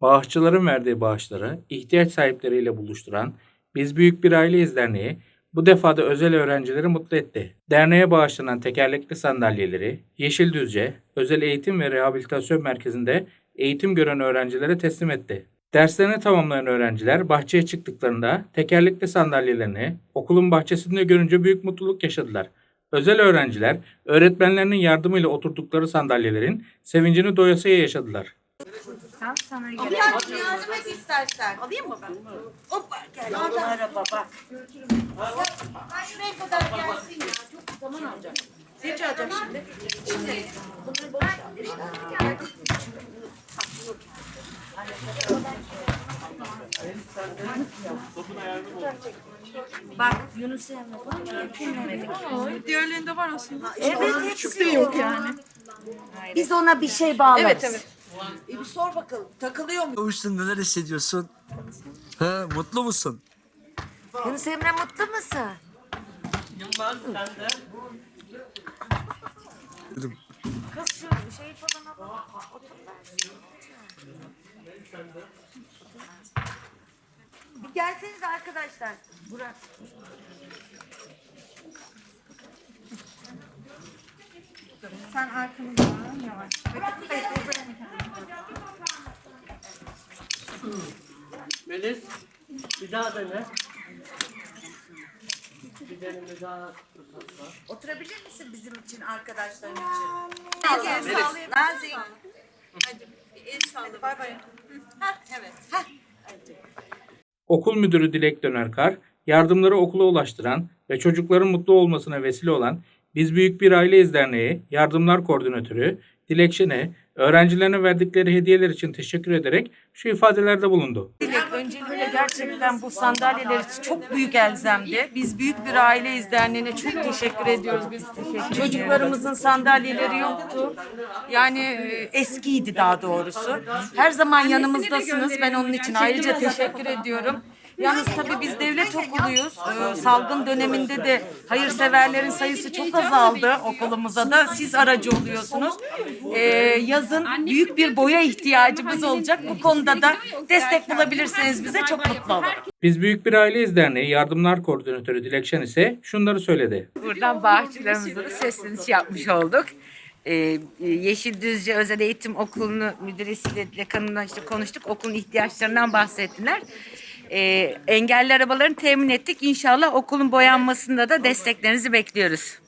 Bağışçıların verdiği bağışları ihtiyaç sahipleriyle buluşturan Biz Büyük Bir Aileyiz Derneği bu defa da özel öğrencileri mutlu etti. Derneğe bağışlanan tekerlekli sandalyeleri Yeşildüzce Özel Eğitim ve Rehabilitasyon Merkezi'nde eğitim gören öğrencilere teslim etti. Derslerini tamamlayan öğrenciler bahçeye çıktıklarında tekerlekli sandalyelerini okulun bahçesinde görünce büyük mutluluk yaşadılar. Özel öğrenciler öğretmenlerinin yardımıyla oturdukları sandalyelerin sevincini doyasıya yaşadılar. Sen sana göre. Gel yardım et istersen. Alayım mı ben? Hoppa gel. Merhaba bak. Ben şuraya kadar gelsin ya. Çok zaman alacak. Rica edeceğim şimdi. Şimdi. Bunları boş ver. Bak Yunus Emre bunu? Diğerlerinde var aslında. Evet hepsi yok yani. Biz ona bir şey bağlarız. Evet evet. E bir sor bakalım. Takılıyor mu? Kavuştun neler hissediyorsun? Ha, mutlu musun? Yunus Emre mutlu musun? Kız şu şey falan. Otur versin. Bir gelseniz arkadaşlar. Burak. Sen arkamızdan yavaş. Melis bir daha dene. Bir deneme daha fırsat var. Oturabilir misin bizim için, arkadaşların için? Nazik. Hadi bir el salla. Bay bay. Evet. Okul müdürü Dilek Dönerkar, yardımları okula ulaştıran ve çocukların mutlu olmasına vesile olan Biz Büyük Bir Aileyiz Derneği Yardımlar Koordinatörü Dilek Şen'e öğrencilerine verdikleri hediyeler için teşekkür ederek şu ifadelerde bulundu. Dilek öncelikle gerçekten bu sandalyeler çok büyük elzemdi. Biz büyük bir aileyiz derneğine çok teşekkür ediyoruz. Biz çocuklarımızın sandalyeleri yoktu. Yani e, eskiydi daha doğrusu. Her zaman yanımızdasınız. Ben onun için ayrıca teşekkür ediyorum. Yalnız tabii biz devlet okuluyuz. Ee, salgın döneminde de hayırseverlerin sayısı çok azaldı okulumuza da. Siz aracı oluyorsunuz. Ee, yazın büyük bir boya ihtiyacımız olacak. Bu konuda da destek bulabilirseniz bize çok mutlu olurum. Biz Büyük Bir Aileyiz Derneği Yardımlar Koordinatörü Dilek Şen ise şunları söyledi. Buradan bağışçılarımıza da sesleniş yapmış olduk. Ee, Yeşil Düzce Özel Eğitim Okulu'nu müdüresiyle dekanından işte konuştuk. Okulun ihtiyaçlarından bahsettiler. Ee, engelli arabalarını temin ettik. İnşallah okulun boyanmasında da desteklerinizi bekliyoruz.